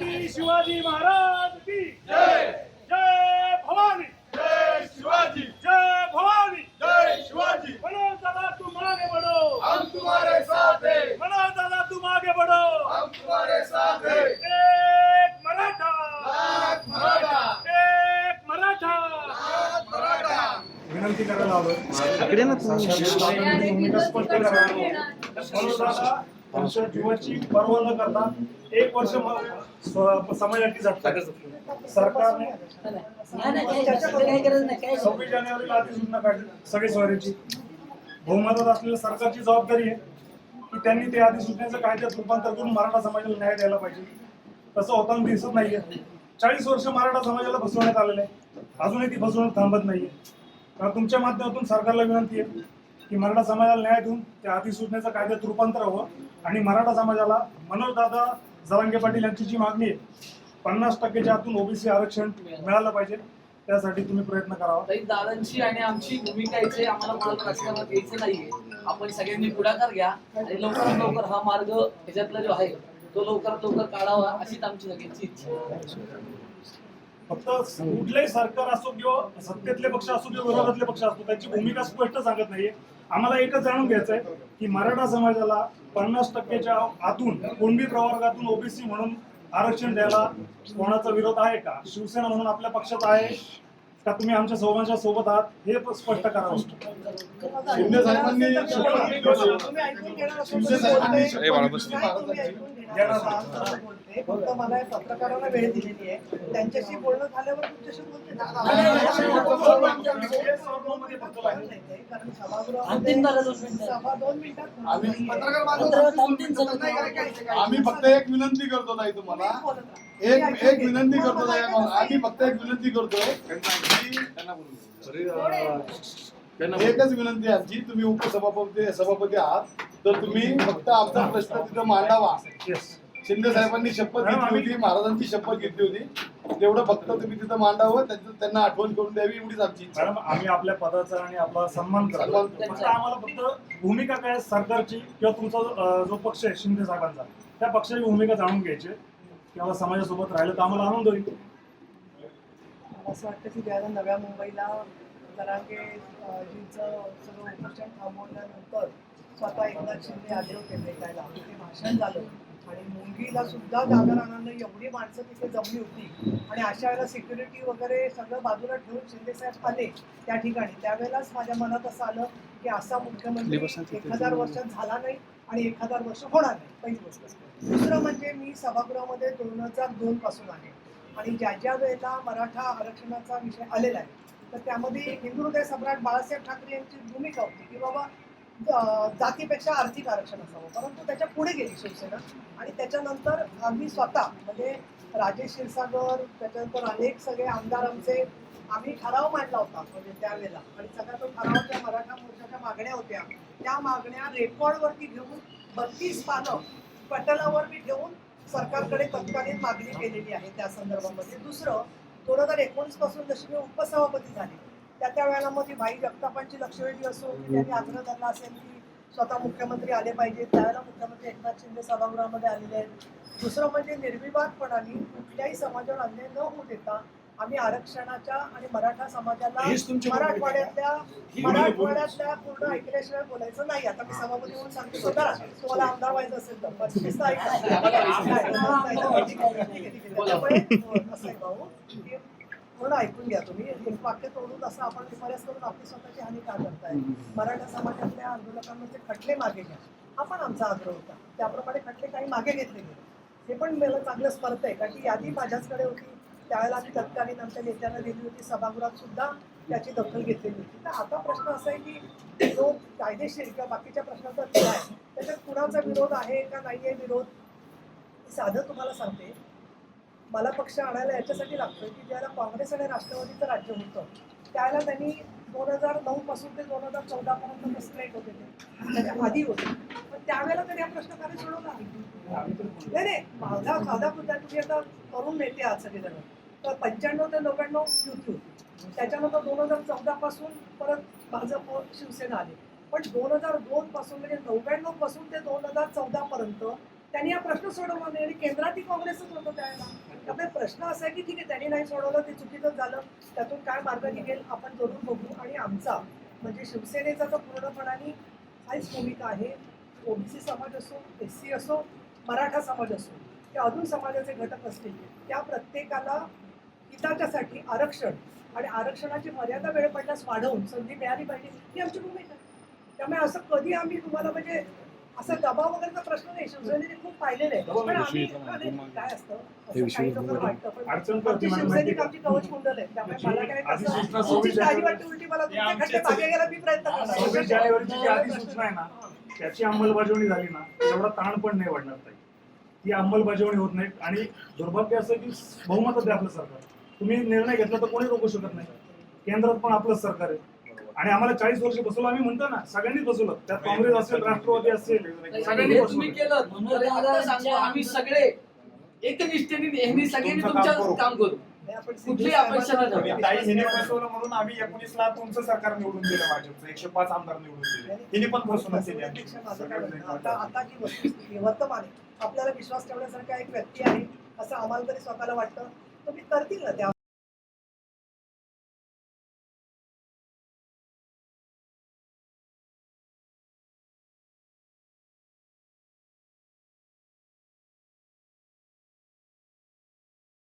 छत्रपती शिवाजी महाराज की जय जय भवानी जय शिवाजी जय भवानी जय शिवाजी मनोज दादा तुम आगे बढ़ो हम तुम्हारे साथ हैं मनोज दादा तुम आगे बढ़ो हम तुम्हारे साथ हैं एक मराठा लाख मराठा एक मराठा मराठा विनंती करायला हवं इकडे ना तू भूमिका स्पष्ट करायला म्हणून दादा जीवाची पर्वा न करता एक वर्ष समाजाची झटका सरकारने सव्वीस जानेवारीला अधिसूचना काढली सगळी स्वारीची बहुमतात असलेल्या सरकारची जबाबदारी आहे की त्यांनी त्या अधिसूचनेचं कायद्यात रूपांतर करून मराठा समाजाला न्याय द्यायला पाहिजे. तसं होताना दिसत नाहीये. चाळीस वर्ष मराठा समाजाला फसवण्यात आलेलं आहे. अजूनही ती फसवणूक थांबत नाहीये. तर तुमच्या माध्यमातून सरकारला विनंती आहे की मराठा समाजाला न्याय देऊन त्या अधिसूचनेचं कायद्यात रूपांतर हवं. आणि मराठा समाजाला मनोजदादा जरांगे पाटील यांची जी मागणी आहे पन्नास टक्केच्या आतून ओबीसी आरक्षण मिळालं पाहिजे त्यासाठी तुम्ही प्रयत्न करावा. दादांची आणि आमची भूमिका यायची आम्हाला मुळात राजकारणात यायचं नाहीये. आपण सगळ्यांनी पुढाकार घ्या आणि लवकरात लवकर हा मार्ग ह्याच्यातला जो आहे तो लवकरात लवकर काढावा अशीच आमची सगळ्यांची इच्छा. फक्त कुठलंही सरकार असो किंवा सत्तेतले पक्ष असो किंवा विरोधातले पक्ष असो त्यांची भूमिका स्पष्ट सांगत नाहीये. आम्हाला एकच जाणून घ्यायचं आहे की मराठा समाजाला पन्नास टक्केच्या आतून कुणबी प्रवर्गातून ओबीसी म्हणून आरक्षण द्यायला कोणाचा विरोध आहे का? शिवसेना म्हणून आपल्या पक्षात आहे. का तुम्ही आमच्या सर्वांच्या सोबत आहात हे स्पष्ट करावं शिंदे साहेबांनी शिंदे साहेबांनी फक्त मला पत्रकारांना वेळ दिलेली आहे. त्यांच्याशी बोलणं झाल्यावर तुमच्याशी आम्ही फक्त एक विनंती करतो ताई तुम्हाला. एक एक विनंती. करतो ताई आम्ही फक्त एक विनंती करतोय की एकच विनंती आमची तुम्ही उपसभापती सभापती आहात तर तुम्ही फक्त आमचा प्रश्न तिथं मांडावा. शिंदे साहेबांनी शपथ घेतली होती महाराजांची शपथ घेतली होती. तेवढं फक्त तुम्ही तिथं मांडावं त्यांचं त्यांना आठवण करून द्यावी एवढीच आमची. मॅडम आम्ही आपल्या पदाचा आणि आपला सन्मान करतो फक्त आम्हाला फक्त भूमिका काय सरकारची किंवा तुमचा जो पक्ष आहे शिंदे साहेबांचा त्या पक्षाची भूमिका जाणून घ्यायची किंवा समाजासोबत राहिलं तर आम्हाला आनंद होईल. असं वाटतं की ज्याला नव्या मुंबईला जरांगे अं, जींचं सगळं उपोषण थांबवल्यानंतर स्वतः एकनाथ शिंदे आले होते भेटायला ते भाषण झालं. आणि मुंगीला सुद्धा जागा राहणार नाही. एवढी माणसं तिथे जमली होती. आणि अशा वेळेला सिक्युरिटी वगैरे सगळं बाजूला ठेवून शिंदे साहेब आले त्या ठिकाणी. त्यावेळेलाच माझ्या मनात असं आलं की असा मुख्यमंत्री एक हजार वर्षात झाला नाही आणि एक हजार वर्ष होणार नाही. पहिली गोष्ट. दुसरं म्हणजे मी सभागृहामध्ये दोन हजार दोन पासून आहे. आणि ज्या ज्या वेळेला मराठा आरक्षणाचा विषय आलेला आहे तर त्यामध्ये हिंदू हृदय सम्राट बाळासाहेब ठाकरे यांची भूमिका होती की बाबा जातीपेक्षा आर्थिक आरक्षण असावं. परंतु त्याच्या पुढे गेली शिवसेना आणि त्याच्यानंतर आम्ही स्वतः म्हणजे राजेश क्षीरसागर त्याच्यानंतर अनेक सगळे आमदार आमचे आम्ही ठराव मांडला होता म्हणजे त्यावेळेला. आणि सगळ्या तो ठराव ज्या मराठा मोर्चाच्या मागण्या होत्या त्या मागण्या रेकॉर्डवरती घेऊन बत्तीस पानं पटलावर मी ठेवून सरकारकडे तत्कालीन मागणी केलेली आहे त्या संदर्भामध्ये. दुसरं दोन हजार एकोणीसपासून जशी मी उपसभापती झाली त्या त्या वेळेला मग ती भाई जगतापांची लक्षवेधी असो की त्यांनी आग्रह धरला असेल की स्वतः मुख्यमंत्री आले पाहिजे त्यावेळेला मुख्यमंत्री एकनाथ शिंदे सभागृहामध्ये आलेले आहेत. दुसरं म्हणजे निर्विवादपणाने कुठल्याही समाजावर अन्याय न होऊ देता आम्ही आरक्षणाच्या आणि मराठा समाजाला हीच तुमची. मराठवाड्यातल्या मराठवाड्यातल्या पूर्ण ऐकल्याशिवाय बोलायचं नाही. आता मी सभापती म्हणून सांगते. स्वतः तुम्हाला आमदार व्हायचं असेल तर पंचवीस त्यामुळे असं आहे भाऊ की पूर्ण ऐकून घ्या तुम्ही. एक वाक्य तोडून असं आपण विपर्यास करून आपली स्वतःची हानी का करताय? मराठा समाजातल्या आंदोलकांमध्ये खटले मागे घ्या. हा पण आमचा आग्रह होता. त्याप्रमाणे खटले काही मागे घेतले गेले हे पण मला चांगलं स्पर्ध आहे. कारण की यादी माझ्याचकडे होती. त्यावेळेला आम्ही तत्कालीन आमच्या नेत्यांना दिली होती सभागृहात सुद्धा त्याची दखल घेतलेली होती. तर आता प्रश्न असा आहे की जो कायदेशीर किंवा बाकीच्या प्रश्नाचा आहे त्याच्यात कुणाचा विरोध आहे का नाही आहे विरोध साधं तुम्हाला सांगते. मला पक्ष आणायला याच्यासाठी लागतोय की ज्याला काँग्रेस आणि राष्ट्रवादीचं राज्य होतं त्यावेळेला त्यांनी दोन हजार नऊ पासून ते दोन हजार चौदा पर्यंत स्ट्रेट होते ते. त्याच्या आधी होते. पण त्यावेळेला त्यांनी हा प्रश्न खाली सोडवला नाही नाही. माझा साधा मुद्दा तुम्ही आता करून नेते आहात सगळेजण. तर पंच्याण्णव ते नव्याण्णव युती होती. त्याच्यानंतर दोन हजार चौदा पासून परत भाजप शिवसेना आले. पण दोन हजार दोन पासून म्हणजे नव्याण्णवपासून ते दोन हजार चौदा पर्यंत त्यांनी हा प्रश्न सोडवला नाही आणि केंद्रातही काँग्रेसच होतं त्यावेळेला. त्यामुळे प्रश्न असा आहे की ठीक आहे त्यांनी नाही सोडवलं ते चुकीचं झालं. त्यातून काय मार्ग निघेल आपण जरूर बघू. आणि आमचा म्हणजे शिवसेनेचा तर पूर्णपणाने हाच भूमिका आहे. ओबीसी समाज असो एस सी असो मराठा समाज असो किंवा अजून समाजाचे घटक असतील. त्या प्रत्येकाला हिताच्यासाठी आरक्षण आणि आरक्षणाची मर्यादा वेळ पडल्यास वाढवून संधी मिळाली पाहिजे ही आमची भूमिका त्यामुळे असं कधी आम्ही तुम्हाला म्हणजे असा दबाव वगैरेचा प्रश्न नाही. शिवसेनेने खूप पाहिलेलं आहे. पण आम्ही काय असतं? असं काही लोकांना वाटतं पण अडचण करते आमची शिवसैनिक कवच कुंडल आहे. त्यामुळे मला काय अधिसूचना कसं सव्वीस तुमची काळजी जानेवारी- वाटते उलटी मला तुमच्या खड्डे मागे गेला मी प्रयत्न सव्वीस करणार. जानेवारीची जी अधिसूचना आहे ना त्याची अंमलबजावणी झाली ना तेवढा ताण पण नाही वाढणार ताई. ती अंमलबजावणी होत नाही आणि दुर्भाग्य असं की बहुमत आहे आपलं सरकार. तुम्ही निर्णय घेतला तर कोणी रोखू शकत नाही. केंद्रात पण आपलंच सरकार आहे. आणि आम्हाला चाळीस वर्ष बसवलं आम्ही म्हणतो ना सगळ्यांनी बसवलं. त्यात काँग्रेस असेल राष्ट्रवादी असेल सगळ्यांनी तुम्ही बसवलं. केलं म्हणून आता सांगतो आम्ही सगळे एकनिष्ठेने नेहमी सगळ्यांनी तुमच्या काम करू. कुठली अपेक्षा ताई हिने म्हणून आम्ही एकोणीसला तुमचं सरकार निवडून दिलं भाजपचं. एकशे पाच आमदार निवडून दिले. हिने पण आम्ही. माझं काय म्हणणं, आता आता जी वस्तुस्थिती आहे, वर्तमान आहे. आपल्याला विश्वास ठेवण्यासारखा एक व्यक्ती आहे असं आम्हाला तरी स्वतःला वाटतं. तुम्ही करतील ना त्या